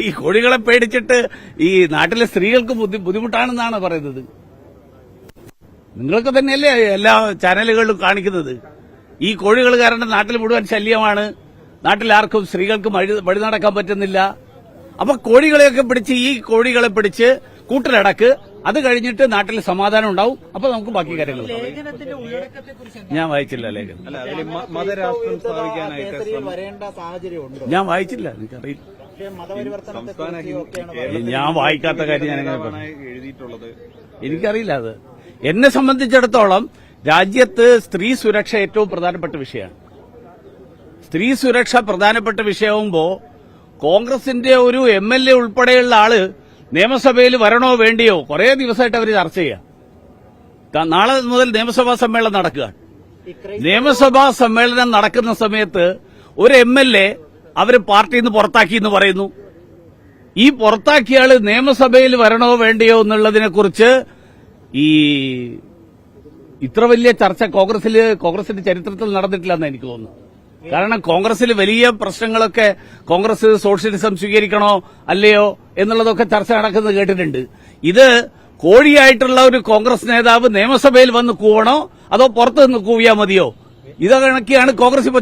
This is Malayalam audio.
ഈ കോഴികളെ പേടിച്ചിട്ട് ഈ നാട്ടിലെ സ്ത്രീകൾക്ക് ബുദ്ധി- ബുദ്ധിമുട്ടാണെന്നാണ് പറയുന്നത്. നിങ്ങൾക്ക് തന്നെയല്ലേ എല്ലാ ചാനലുകളിലും കാണിക്കുന്നത്? ഈ കോഴികൾ കാരണം നാട്ടിൽ മുഴുവൻ ശല്യമാണ്. നാട്ടിൽ ആർക്കും സ്ത്രീകൾക്ക് വഴി നടക്കാൻ പറ്റുന്നില്ല. അപ്പൊ കോഴികളെയൊക്കെ പിടിച്ച് ഈ കോഴികളെ പിടിച്ച് കൂട്ടിലടക്ക്. അത് കഴിഞ്ഞിട്ട് നാട്ടിൽ സമാധാനം ഉണ്ടാവും. അപ്പൊ നമുക്ക് ബാക്കി കാര്യങ്ങൾ ഞാൻ വായിച്ചില്ല ലേഖനം. ഞാൻ വായിച്ചില്ല എനിക്കറിയില്ല. ഞാൻ വായിക്കാത്ത കാര്യം ഞാൻ എഴുതിയിട്ടുള്ളത്. എനിക്കറിയില്ല അത്. എന്നെ സംബന്ധിച്ചിടത്തോളം രാജ്യത്ത് സ്ത്രീ സുരക്ഷ ഏറ്റവും പ്രധാനപ്പെട്ട വിഷയമാണ്. സ്ത്രീ സുരക്ഷ പ്രധാനപ്പെട്ട വിഷയമാകുമ്പോ കോൺഗ്രസിന്റെ ഒരു എം എൽ എ ഉൾപ്പെടെയുള്ള ആൾ നിയമസഭയിൽ വരണോ വേണ്ടിയോ കുറേ ദിവസമായിട്ട് അവർ ചർച്ച ചെയ്യുക നാളെ മുതൽ നിയമസഭാ സമ്മേളനം നടക്കുക. നിയമസഭാ സമ്മേളനം നടക്കുന്ന സമയത്ത് ഒരു എം എൽ എ അവർ പാർട്ടിയിൽ നിന്ന് പുറത്താക്കി എന്ന് പറയുന്നു. ഈ പുറത്താക്കിയ നിയമസഭയിൽ വരണോ വേണ്ടയോ എന്നുള്ളതിനെക്കുറിച്ച് ഈ ഇത്ര വലിയ ചർച്ച കോൺഗ്രസിൽ കോൺഗ്രസിന്റെ ചരിത്രത്തിൽ നടന്നിട്ടില്ലെന്ന് എനിക്ക് തോന്നുന്നു കാരണം കോൺഗ്രസിൽ വലിയ പ്രശ്നങ്ങളൊക്കെ കോൺഗ്രസ് സോഷ്യലിസം സ്വീകരിക്കണോ അല്ലയോ എന്നുള്ളതൊക്കെ ചർച്ച നടക്കുന്നത് കേട്ടിട്ടുണ്ട്. ഇത് കോഴിയായിട്ടുള്ള ഒരു കോൺഗ്രസ് നേതാവ് നിയമസഭയിൽ വന്ന് കൂവണോ അതോ പുറത്തു നിന്ന് കൂവിയാ മതിയോ? ഇത് കണക്കിയാണ് കോൺഗ്രസ് ഇപ്പൊ